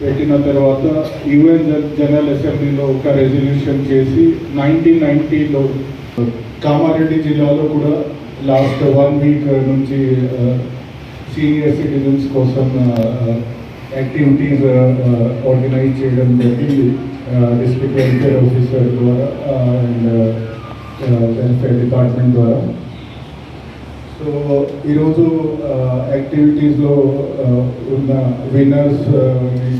పెట్టిన తర్వాత UN general అసెంబ్లీలో ఒక రెజల్యూషన్ చేసి నైన్టీన్ నైన్టీలో కామారెడ్డి జిల్లాలో కూడా లాస్ట్ వన్ వీక్ నుంచి సీనియర్ సిటిజన్స్ కోసం యాక్టివిటీస్ ఆర్గనైజ్ చేయడం జరిగింది. డిస్ట్రిక్ట్ వెల్ఫేర్ ఆఫీసర్ ద్వారా అండ్ వెల్ఫేర్ డిపార్ట్మెంట్ ద్వారా. సో ఈరోజు యాక్టివిటీస్లో ఉన్న విన్నర్స్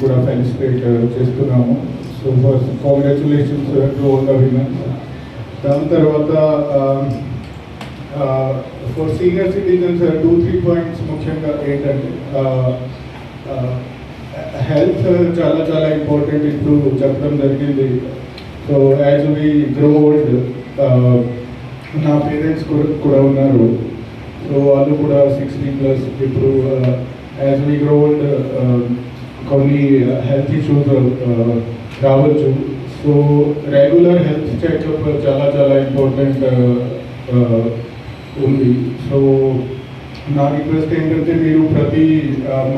కూడా ఫెలిసిటేట్ చేస్తున్నాము. So first congratulations to all the winners దాని తర్వాత for senior citizens two three points ముఖ్యంగా ఏంటంటే హెల్త్ uh, చాలా చాలా ఇంపార్టెంట్ ఇప్పుడు చెప్పడం జరిగింది. So as we grow old నా పేరెంట్స్ కూడా ఉన్నారు. సో వాళ్ళు కూడా సిక్స్టీ ప్లస్ ఇప్పుడు యాజ్ వీ గ్రోల్డ్ కొన్ని హెల్త్ ఇష్యూస్ రావచ్చు. సో రెగ్యులర్ హెల్త్ చెకప్ చాలా చాలా ఇంపార్టెంట్ ఉంది. సో నా రిక్వెస్ట్ ఏంటంటే మీరు ప్రతి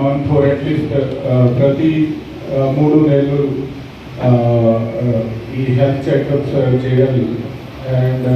మంత్ ఫర్ అట్లీస్ట్ ప్రతి మూడు నెలలు ఈ హెల్త్ చెకప్స్ చేయాలి. అండ్